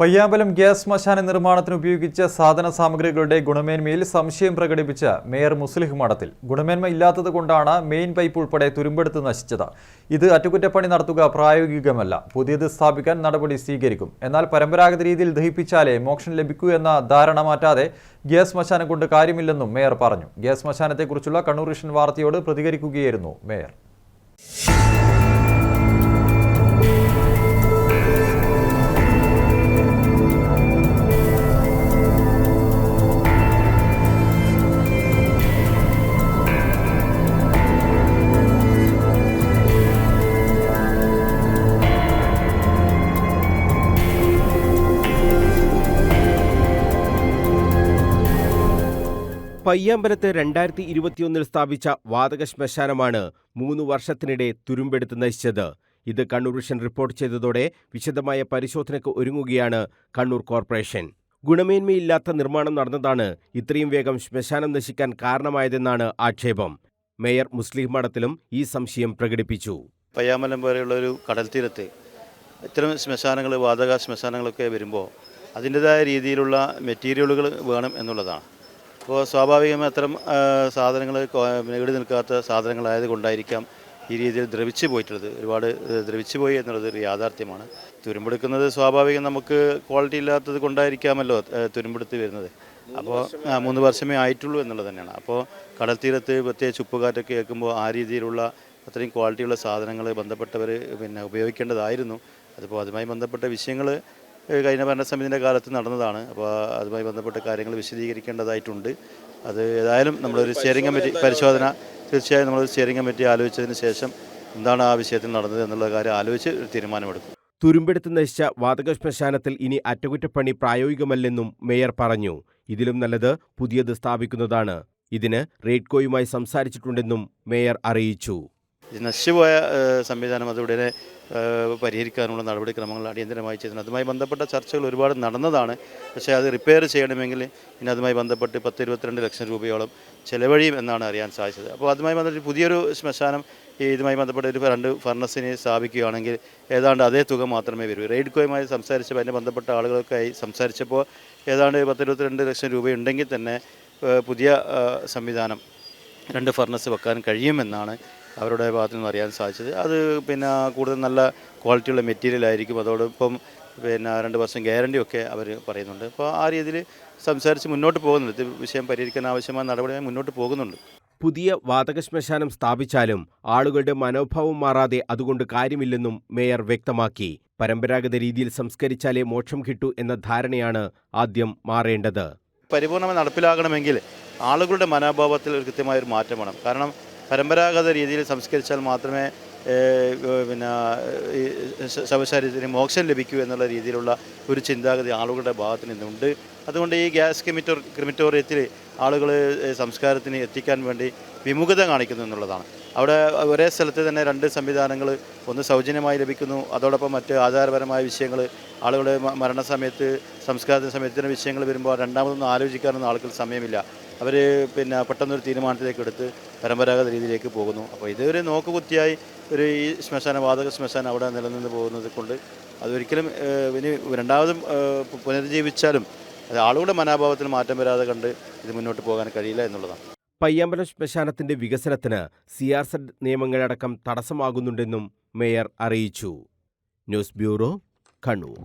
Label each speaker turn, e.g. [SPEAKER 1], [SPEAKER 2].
[SPEAKER 1] Payyambalam gas ശ്മശാന നിർമ്മാണത്തിന് ഉപയോഗിച്ച സാധന സാമഗ്രികളുടെ ഗുണമേന്മയിൽ സംശയം പ്രകടിപ്പിച്ച മേയർ മുസ്ലിഹ് മഠത്തിൽ. ഗുണമേന്മ ഇല്ലാത്തത് കൊണ്ടാണ് മെയിൻ പൈപ്പ് ഉൾപ്പെടെ തുരുമ്പെടുത്ത് നശിച്ചത്. ഇത് അറ്റകുറ്റപ്പണി നടത്തുക പ്രായോഗികമല്ല. പുതിയത് സ്ഥാപിക്കാൻ നടപടി സ്വീകരിക്കും. എന്നാൽ പരമ്പരാഗത രീതിയിൽ ദഹിപ്പിച്ചാലേ മോക്ഷം ലഭിക്കൂ എന്ന ധാരണ മാറ്റാതെ ഗ്യാസ് ശ്മശാനം കൊണ്ട് കാര്യമില്ലെന്നും മേയർ പറഞ്ഞു. ഗ്യാസ് ശ്മശാനത്തെക്കുറിച്ചുള്ള കണ്ണൂർ വാർത്തയോട് പ്രതികരിക്കുകയായിരുന്നു മേയർ.
[SPEAKER 2] പയ്യാമ്പലത്ത് രണ്ടായിരത്തി ഇരുപത്തിയൊന്നിൽ സ്ഥാപിച്ച വാതക ശ്മശാനമാണ് മൂന്ന് വർഷത്തിനിടെ തുരുമ്പെടുത്ത് നശിച്ചത്. ഇത് കണ്ണൂർ വിഷൻ റിപ്പോർട്ട് ചെയ്തതോടെ വിശദമായ പരിശോധനയ്ക്ക് ഒരുങ്ങുകയാണ് കണ്ണൂർ കോർപ്പറേഷൻ. ഗുണമേന്മയില്ലാത്ത നിർമ്മാണം നടന്നതാണ് ഇത്രയും വേഗം ശ്മശാനം നശിക്കാൻ കാരണമായതെന്നാണ് ആക്ഷേപം. മേയർ മുസ്ലിം മഠത്തിലും ഈ സംശയം പ്രകടിപ്പിച്ചു.
[SPEAKER 3] പയ്യാമലം പോലെയുള്ള ഒരു കടൽ തീരത്ത് ഇത്തരം ശ്മശാനങ്ങൾ വാതക ശ്മശാനങ്ങളൊക്കെ വരുമ്പോൾ അതിന്റെതായ രീതിയിലുള്ള മെറ്റീരിയലുകൾ വേണം എന്നുള്ളതാണ്. അപ്പോൾ സ്വാഭാവികമായി അത്തരം സാധനങ്ങൾ ഈട് നിൽക്കാത്ത സാധനങ്ങളായത് കൊണ്ടായിരിക്കാം ഈ രീതിയിൽ ദ്രവിച്ചു പോയിട്ടുള്ളത്. ഒരുപാട് ദ്രവിച്ചു പോയി എന്നുള്ളത് ഒരു യാഥാർത്ഥ്യമാണ്. തുരുമ്പെടുക്കുന്നത് സ്വാഭാവികം നമുക്ക് ക്വാളിറ്റി ഇല്ലാത്തത് കൊണ്ടായിരിക്കാമല്ലോ തുരുമ്പെടുത്ത് വരുന്നത്. അപ്പോൾ മൂന്ന് വർഷമേ ആയിട്ടുള്ളൂ എന്നുള്ളത് തന്നെയാണ്. അപ്പോൾ കടൽ തീരത്ത് പ്രത്യേകിച്ച് ഉപ്പുകാറ്റൊക്കെ കേൾക്കുമ്പോൾ ആ രീതിയിലുള്ള അത്രയും ക്വാളിറ്റിയുള്ള സാധനങ്ങൾ ബന്ധപ്പെട്ടവർ പിന്നെ ഉപയോഗിക്കേണ്ടതായിരുന്നു. അതിപ്പോൾ അതുമായി ബന്ധപ്പെട്ട വിഷയങ്ങൾ കഴിഞ്ഞ ഭരണസമിതിന്റെ കാലത്ത് നടന്നതാണ്. അപ്പോൾ അതുമായി ബന്ധപ്പെട്ട കാര്യങ്ങൾ വിശദീകരിക്കേണ്ടതായിട്ടുണ്ട്. അത് ഏതായാലും നമ്മളൊരു സ്റ്റിയറിംഗ് കമ്മിറ്റി പരിശോധന തീർച്ചയായും നമ്മളൊരു സ്റ്റിയറിംഗ് കമ്മിറ്റി ആലോചിച്ചതിന് ശേഷം എന്താണ് ആ വിഷയത്തിൽ നടന്നത് എന്നുള്ള കാര്യം ആലോചിച്ച് ഒരു തീരുമാനമെടുക്കും.
[SPEAKER 2] തുരുമ്പെടുത്ത് നശിച്ച വാതക ശ്മശാനത്തിൽ ഇനി അറ്റകുറ്റപ്പണി പ്രായോഗികമല്ലെന്നും മേയർ പറഞ്ഞു. ഇതിലും നല്ലത് പുതിയത് സ്ഥാപിക്കുന്നതാണ്. ഇതിന് റേഡ്കോയുമായി സംസാരിച്ചിട്ടുണ്ടെന്നും മേയർ അറിയിച്ചു.
[SPEAKER 3] നശിച്ചുപോയ സംവിധാനം അത് ഉടനെ പരിഹരിക്കാനുള്ള നടപടിക്രമങ്ങൾ അടിയന്തരമായി ചെയ്തിട്ടുണ്ട്. അതുമായി ബന്ധപ്പെട്ട ചർച്ചകൾ ഒരുപാട് നടന്നതാണ്. പക്ഷേ അത് റിപ്പയർ ചെയ്യണമെങ്കിൽ ഇനി അതുമായി ബന്ധപ്പെട്ട് പത്ത് ഇരുപത്തിരണ്ട് ലക്ഷം രൂപയോളം ചെലവഴിയും എന്നാണ് അറിയാൻ സാധിച്ചത്. അപ്പോൾ അതുമായി ബന്ധപ്പെട്ട് പുതിയൊരു ശ്മശാനം ഇതുമായി ബന്ധപ്പെട്ട ഒരു രണ്ട് ഫർണസിനെ സ്ഥാപിക്കുകയാണെങ്കിൽ ഏതാണ്ട് അതേ തുക മാത്രമേ വരൂ. റെയ്ഡ്കോയുമായി സംസാരിച്ചപ്പോൾ അതിനെ ബന്ധപ്പെട്ട ആളുകൾക്കായി സംസാരിച്ചപ്പോൾ ഏതാണ്ട് പത്ത് ഇരുപത്തിരണ്ട് ലക്ഷം രൂപയുണ്ടെങ്കിൽ തന്നെ പുതിയ സംവിധാനം രണ്ട് ഫർണസ് വെക്കാൻ കഴിയുമെന്നാണ് അവരുടെ ഭാഗത്തു നിന്ന് അറിയാൻ സാധിച്ചത്. അത് പിന്നെ കൂടുതൽ നല്ല ക്വാളിറ്റിയുള്ള മെറ്റീരിയൽ ആയിരിക്കും. അതോടൊപ്പം പിന്നെ രണ്ട് വർഷം ഗ്യാരണ്ടി ഒക്കെ അവർ പറയുന്നുണ്ട്. അപ്പോൾ ആ രീതിയിൽ സംസാരിച്ച് മുന്നോട്ട് പോകുന്നുണ്ട്. വിഷയം പരിഹരിക്കാൻ ആവശ്യമായ നടപടിയായി മുന്നോട്ട് പോകുന്നുണ്ട്.
[SPEAKER 2] പുതിയ വാതക ശ്മശാനം സ്ഥാപിച്ചാലും ആളുകളുടെ മനോഭാവം മാറാതെ അതുകൊണ്ട് കാര്യമില്ലെന്നും മേയർ വ്യക്തമാക്കി. പരമ്പരാഗത രീതിയിൽ സംസ്കരിച്ചാലേ മോക്ഷം കിട്ടൂ എന്ന ധാരണയാണ് ആദ്യം മാറേണ്ടത്.
[SPEAKER 3] പരിപൂർണമായി നടപ്പിലാകണമെങ്കിൽ ആളുകളുടെ മനോഭാവത്തിൽ ഒരു കൃത്യമായ ഒരു മാറ്റം വേണം. കാരണം പരമ്പരാഗത രീതിയിൽ സംസ്കരിച്ചാൽ മാത്രമേ പിന്നെ ശവശരീരത്തിന് മോക്ഷം ലഭിക്കൂ എന്നുള്ള രീതിയിലുള്ള ഒരു ചിന്താഗതി ആളുകളുടെ ഭാഗത്ത് നിന്നുണ്ട് അതുകൊണ്ട് ഈ ഗ്യാസ് ക്രിമിറ്റോ ക്രിമിറ്റോറിയത്തിൽ ആളുകൾ സംസ്കാരത്തിന് എത്തിക്കാൻ വേണ്ടി വിമുഖത കാണിക്കുന്നു എന്നുള്ളതാണ്. അവിടെ ഒരേ സ്ഥലത്ത് തന്നെ രണ്ട് സംവിധാനങ്ങൾ ഒന്ന് സൗജന്യമായി ലഭിക്കുന്നു അതോടൊപ്പം മറ്റ് ആചാരപരമായ വിഷയങ്ങൾ ആളുകളുടെ മരണസമയത്ത് സംസ്കാരത്തിന് സമയത്തിന് വിഷയങ്ങൾ വരുമ്പോൾ രണ്ടാമതൊന്നും ആലോചിക്കാനൊന്നും ആളുകൾ സമയമില്ല. അവർ പിന്നെ പെട്ടെന്നൊരു തീരുമാനത്തിലേക്ക് എടുത്ത് പരമ്പരാഗത രീതിയിലേക്ക് പോകുന്നു. അപ്പോൾ ഇതൊരു നോക്കുകുത്തിയായി ഒരു ഈ ശ്മശാന വാതക ശ്മശാനം അവിടെ നിലനിന്ന് പോകുന്നത് കൊണ്ട് അതൊരിക്കലും ഇനി രണ്ടാമതും പുനരുജ്ജീവിച്ചാലും അത് ആളുകളുടെ മനോഭാവത്തിൽ മാറ്റം വരാതെ കണ്ട് ഇത് മുന്നോട്ട് പോകാൻ കഴിയില്ല എന്നുള്ളതാണ്.
[SPEAKER 2] പയ്യാമ്പലം ശ്മശാനത്തിന്റെ വികസനത്തിന് സി ആർ സെഡ് നിയമങ്ങളടക്കം തടസ്സമാകുന്നുണ്ടെന്നും മേയർ അറിയിച്ചു. News bureau Kannur.